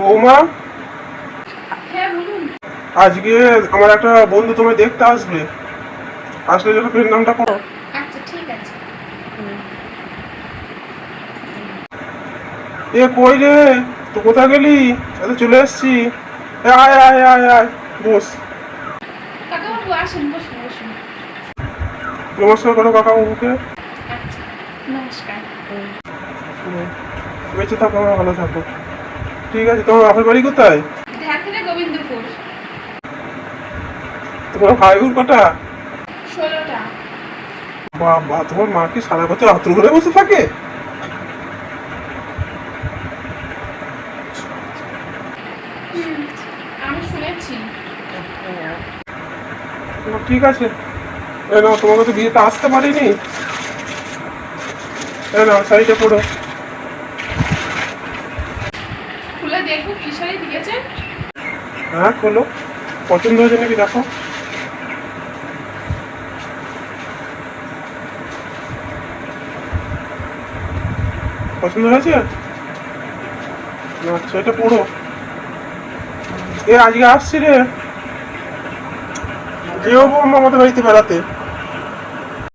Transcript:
বৌমা? আজকে আমার একটা বন্ধু তোমায় দেখতে আসবে। আসলে ফের নামটা করো আচ্ছা আছে। এ কই রে? তো কোথায় গেলি? এত চলে এসছি। আয় আয় আয় আয়। বস। নমস্কার করো কাকা বাবুকে আচ্ছা নমস্কার। বেঁচে থাকো ভালো থাকো। ঠিক আছে তোমার বাপের বাড়ি কোথায়? গোবিন্দপুর। তোমার ভাইগুর কটা? ষোলোটা। বাবা তোমার মা কি সারা বছর আত্র ঘরে বসে থাকে? আমি শুনেছি। ঠিক আছে। তোমাকে তো বিয়েতে আসতে পারিনি। এ নাও শাড়িটা পড়ো খুলে দেখব কি শাড়ি দিয়েছেন হ্যাঁ খোলো। পছন্দ হয়েছে নাকি দেখো? পছন্দ হয়েছে? আচ্ছা এটা পড়ো এ, আজকে আসছি রে। যেও আমাদের বাড়িতে বেড়াতে।